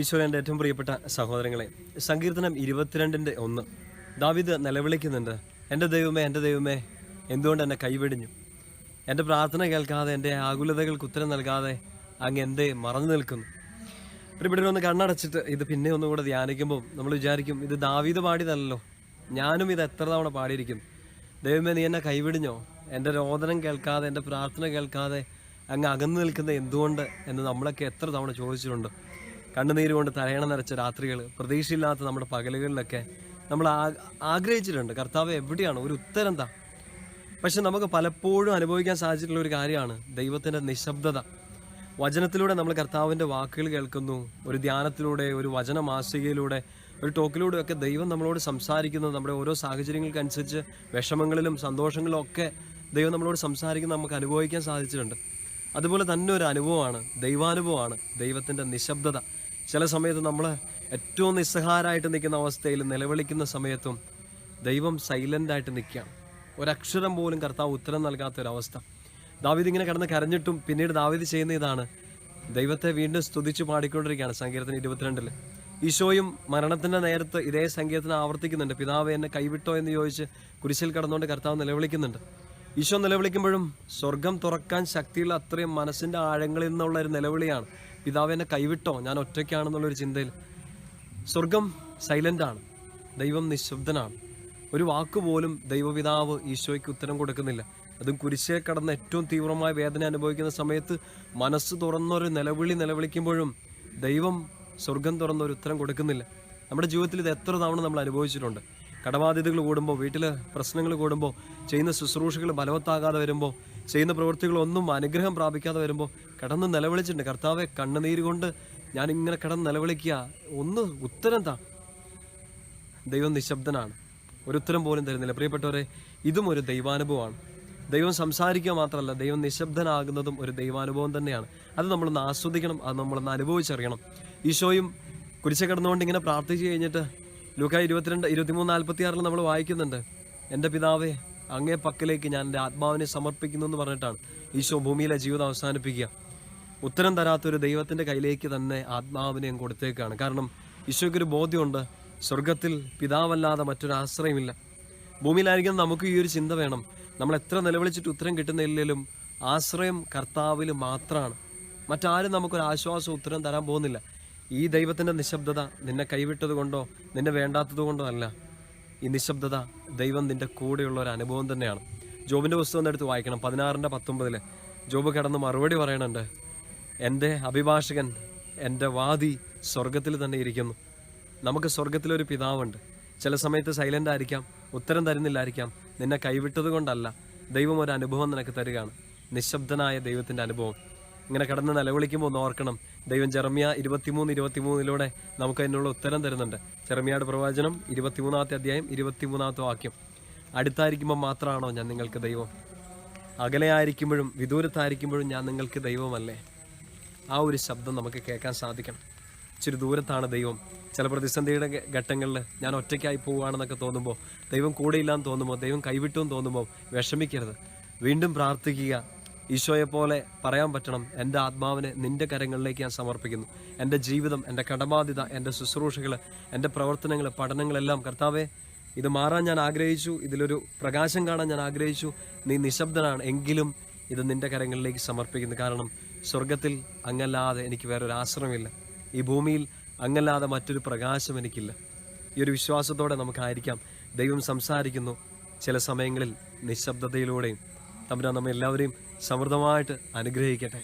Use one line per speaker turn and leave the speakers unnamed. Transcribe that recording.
ഈശോയുടെ ഏറ്റവും പ്രിയപ്പെട്ട സഹോദരങ്ങളെ സങ്കീർത്തനം ഇരുപത്തിരണ്ടിന്റെ ഒന്ന്. ദാവിദ് നിലവിളിക്കുന്നുണ്ട് എന്റെ ദൈവമേ എന്റെ ദൈവമേ എന്തുകൊണ്ട് എന്നെ കൈവെടിഞ്ഞു? എന്റെ പ്രാർത്ഥന കേൾക്കാതെ എന്റെ ആകുലതകൾക്ക് ഉത്തരം നൽകാതെ അങ്ങ് എന്തേ മറന്നു നിൽക്കുന്നു? പ്രിയപ്പെട്ടവർ ഒന്ന് കണ്ണടച്ചിട്ട് ഇത് പിന്നെ ഒന്നുകൂടെ ധ്യാനിക്കുമ്പോൾ നമ്മൾ വിചാരിക്കും ഇത് ദാവീദ് പാടിയതല്ലോ ഞാനും ഇത് എത്ര തവണ പാടിയിരിക്കും? ദൈവമേ നീ എന്നെ കൈവിടിഞ്ഞോ? എന്റെ രോദനം കേൾക്കാതെ എന്റെ പ്രാർത്ഥന കേൾക്കാതെ അങ്ങ് അകന്നു നിൽക്കുന്ന എന്തുകൊണ്ട്? എന്ന് നമ്മളൊക്കെ എത്ര തവണ ചോദിച്ചിട്ടുണ്ട്. കണ്ണുനീര് കൊണ്ട് തലയണ നിറച്ച രാത്രികൾ പ്രതീക്ഷയില്ലാത്ത നമ്മുടെ പകലുകളിലൊക്കെ നമ്മൾ ആഗ്രഹിച്ചിട്ടുണ്ട്. കർത്താവ് എവിടെയാണ്? ഒരു ഉത്തരം എന്താ പക്ഷെ നമുക്ക് പലപ്പോഴും അനുഭവിക്കാൻ സാധിച്ചിട്ടുള്ള ഒരു കാര്യമാണ് ദൈവത്തിന്റെ നിശബ്ദത. വചനത്തിലൂടെ നമ്മൾ കർത്താവിന്റെ വാക്കുകൾ കേൾക്കുന്നു. ഒരു ധ്യാനത്തിലൂടെ ഒരു വചന മാസികയിലൂടെ ഒരു ടോക്കിലൂടെ ഒക്കെ ദൈവം നമ്മളോട് സംസാരിക്കുന്നത് നമ്മുടെ ഓരോ സാഹചര്യങ്ങൾക്കനുസരിച്ച് വിഷമങ്ങളിലും സന്തോഷങ്ങളിലും ഒക്കെ ദൈവം നമ്മളോട് സംസാരിക്കുന്നത് നമുക്ക് അനുഭവിക്കാൻ സാധിച്ചിട്ടുണ്ട്. അതുപോലെ തന്നെ ഒരു അനുഭവമാണ് ദൈവാനുഭവമാണ് ദൈവത്തിന്റെ നിശബ്ദത. ചില സമയത്ത് നമ്മൾ ഏറ്റവും നിസ്സഹാരായിട്ട് നിൽക്കുന്ന അവസ്ഥയിൽ നിലവിളിക്കുന്ന സമയത്തും ദൈവം സൈലന്റായിട്ട് നിൽക്കുകയാണ്. ഒരക്ഷരം പോലും കർത്താവ് ഉത്തരം നൽകാത്ത ഒരവസ്ഥ. ദാവീദ് ഇങ്ങനെ കടന്ന് കരഞ്ഞിട്ടും പിന്നീട് ദാവിദ് ചെയ്യുന്ന ഇതാണ്. ദൈവത്തെ വീണ്ടും സ്തുതിച്ച് പാടിക്കൊണ്ടിരിക്കുകയാണ് സങ്കീർത്തനം ഇരുപത്തിരണ്ടിൽ ഈശോയും മരണത്തിന്റെ നേരത്ത് ഇതേ സങ്കീർത്തനം ആവർത്തിക്കുന്നുണ്ട്. പിതാവ് എന്നെ കൈവിട്ടോ എന്ന് ചോദിച്ച് കുരിശിൽ കടന്നുകൊണ്ട് കർത്താവ് നിലവിളിക്കുന്നുണ്ട്. ഈശോ നിലവിളിക്കുമ്പോഴും സ്വർഗം തുറക്കാൻ ശക്തിയുള്ള അത്രയും മനസ്സിന്റെ ആഴങ്ങളിൽ നിന്നുള്ള ഒരു നിലവിളിയാണ്. പിതാവ് എന്നെ കൈവിട്ടോ? ഞാൻ ഒറ്റയ്ക്കാണെന്നുള്ളൊരു ചിന്തയിൽ. സ്വർഗം സൈലന്റാണ് ദൈവം നിശബ്ദനാണ്. ഒരു വാക്ക് പോലും ദൈവപിതാവ് ഈശോയ്ക്ക് ഉത്തരം കൊടുക്കുന്നില്ല. അതും കുരിശേ കടന്ന് ഏറ്റവും തീവ്രമായ വേദന അനുഭവിക്കുന്ന സമയത്ത് മനസ്സ് തുറന്നൊരു നിലവിളി നിലവിളിക്കുമ്പോഴും ദൈവം സ്വർഗം തുറന്നൊരു ഉത്തരം കൊടുക്കുന്നില്ല. നമ്മുടെ ജീവിതത്തിൽ ഇത് എത്ര തവണ നമ്മൾ അനുഭവിച്ചിട്ടുണ്ട്. കടബാധ്യതകൾ കൂടുമ്പോൾ വീട്ടിൽ പ്രശ്നങ്ങൾ കൂടുമ്പോൾ ചെയ്യുന്ന ശുശ്രൂഷകൾ ബലവത്താകാതെ വരുമ്പോൾ ചെയ്യുന്ന പ്രവൃത്തികളൊന്നും അനുഗ്രഹം പ്രാപിക്കാതെ വരുമ്പോൾ കിടന്ന് നിലവിളിച്ചിട്ടുണ്ട്. കർത്താവെ കണ്ണുനീര് കൊണ്ട് ഞാൻ ഇങ്ങനെ കിടന്ന് നിലവിളിക്കുക. ഒന്ന് ഉത്തരം താ. ദൈവം നിശബ്ദനാണ്. ഒരു ഉത്തരം പോലും തരുന്നില്ല. പ്രിയപ്പെട്ടവരെ ഇതും ഒരു ദൈവാനുഭവമാണ്. ദൈവം സംസാരിക്കുക മാത്രമല്ല ദൈവം നിശബ്ദനാകുന്നതും ഒരു ദൈവാനുഭവം തന്നെയാണ്. അത് നമ്മളൊന്ന് ആസ്വദിക്കണം അത് നമ്മളൊന്ന് അനുഭവിച്ചറിയണം. ഈശോയും കുരിശ കിടന്നുകൊണ്ട് ഇങ്ങനെ പ്രാർത്ഥിച്ചു കഴിഞ്ഞിട്ട് ലൂക്ക ഇരുപത്തിരണ്ട് ഇരുപത്തിമൂന്ന് നാൽപ്പത്തി ആറിൽ നമ്മൾ വായിക്കുന്നുണ്ട്. എന്റെ പിതാവേ അങ്ങേ പക്കലേക്ക് ഞാൻ എന്റെ ആത്മാവിനെ സമർപ്പിക്കുന്നു എന്ന് പറഞ്ഞിട്ടാണ് ഈശോ ഭൂമിയിലെ ജീവിതം അവസാനിപ്പിക്കുക. ഉത്തരം തരാത്തൊരു ദൈവത്തിന്റെ കയ്യിലേക്ക് തന്നെ ആത്മാവിനെയും കൊടുത്തേക്കാണ്. കാരണം ഈശോയ്ക്കൊരു ബോധ്യമുണ്ട് സ്വർഗത്തിൽ പിതാവല്ലാതെ മറ്റൊരു ആശ്രയമില്ല. ഭൂമിയിലായിരിക്കും നമുക്ക് ഈ ഒരു ചിന്ത വേണം. നമ്മൾ എത്ര നിലവിളിച്ചിട്ട് ഉത്തരം കിട്ടുന്നില്ലെങ്കിലും ആശ്രയം കർത്താവിൽ മാത്രമാണ്. മറ്റാരും നമുക്കൊരു ആശ്വാസം ഉത്തരം തരാൻ പോകുന്നില്ല. ഈ ദൈവത്തിന്റെ നിശബ്ദത നിന്നെ കൈവിട്ടത് കൊണ്ടോ നിന്നെ വേണ്ടാത്തത് കൊണ്ടോ അല്ല. ഈ നിശബ്ദത ദൈവം നിന്റെ കൂടെയുള്ള ഒരു അനുഭവം തന്നെയാണ്. ജോബിന്റെ പുസ്തകം എടുത്ത് വായിക്കണം പതിനാറിന്റെ പത്തൊമ്പതിൽ ജോബ് കിടന്ന് മറുപടി പറയണുണ്ട്. എന്റെ അഭിഭാഷകൻ എന്റെ വാദി സ്വർഗത്തിൽ തന്നെ ഇരിക്കുന്നു. നമുക്ക് സ്വർഗത്തിലൊരു പിതാവുണ്ട്. ചില സമയത്ത് സൈലന്റ് ആയിരിക്കാം ഉത്തരം തരുന്നില്ലായിരിക്കാം. നിന്നെ കൈവിട്ടത് കൊണ്ടല്ല ദൈവം ഒരു അനുഭവം നിനക്ക് തരികയാണ്. നിശബ്ദനായ ദൈവത്തിന്റെ അനുഭവം. ഇങ്ങനെ കിടന്ന് നിലവിളിക്കുമ്പോൾ ഒന്ന് ഓർക്കണം. ദൈവം ചെറമിയ ഇരുപത്തിമൂന്ന് ഇരുപത്തിമൂന്നിലൂടെ നമുക്ക് അതിനുള്ള ഉത്തരം തരുന്നുണ്ട്. ചെറമിയയുടെ പ്രവചനം ഇരുപത്തിമൂന്നാമത്തെ അധ്യായം ഇരുപത്തിമൂന്നാമത്തെ വാക്യം. അടുത്തായിരിക്കുമ്പോൾ മാത്രമാണോ ഞാൻ നിങ്ങൾക്ക് ദൈവം? അകലെയായിരിക്കുമ്പോഴും വിദൂരത്തായിരിക്കുമ്പോഴും ഞാൻ നിങ്ങൾക്ക് ദൈവമല്ലേ? ആ ഒരു ശബ്ദം നമുക്ക് കേൾക്കാൻ സാധിക്കണം. ഇച്ചിരി ദൂരത്താണ് ദൈവം. ചില പ്രതിസന്ധിയുടെ ഘട്ടങ്ങളിൽ ഞാൻ ഒറ്റയ്ക്കായി പോവുകയാണെന്നൊക്കെ തോന്നുമ്പോൾ ദൈവം കൂടെയില്ലാന്ന് തോന്നുമ്പോൾ ദൈവം കൈവിട്ടു എന്ന് തോന്നുമ്പോൾ വിഷമിക്കരുത്. വീണ്ടും പ്രാർത്ഥിക്കുക. ഈശോയെ പോലെ പറയാൻ പറ്റണം. എന്റെ ആത്മാവിനെ നിന്റെ കരങ്ങളിലേക്ക് ഞാൻ സമർപ്പിക്കുന്നു. എന്റെ ജീവിതം എന്റെ കടബാധ്യത എന്റെ ശുശ്രൂഷകൾ എന്റെ പ്രവർത്തനങ്ങൾ പഠനങ്ങളെല്ലാം കർത്താവെ ഇത് മാറാൻ ഞാൻ ആഗ്രഹിച്ചു. ഇതിലൊരു പ്രകാശം കാണാൻ ഞാൻ ആഗ്രഹിച്ചു. നീ നിശബ്ദനാണ് എങ്കിലും ഇത് നിന്റെ കരങ്ങളിലേക്ക് സമർപ്പിക്കുന്നു. കാരണം സ്വർഗത്തിൽ അങ്ങല്ലാതെ എനിക്ക് വേറൊരു ആശ്രമമില്ല. ഈ ഭൂമിയിൽ അങ്ങല്ലാതെ മറ്റൊരു പ്രകാശം എനിക്കില്ല. ഈ ഒരു വിശ്വാസത്തോടെ നമുക്കായിരിക്കാം. ദൈവം സംസാരിക്കുന്നു ചില സമയങ്ങളിൽ നിശബ്ദതയിലൂടെയും. തമ്പുരാൻ നമ്മൾ എല്ലാവരെയും സമൃദ്ധമായിട്ട് അനുഗ്രഹിക്കട്ടെ.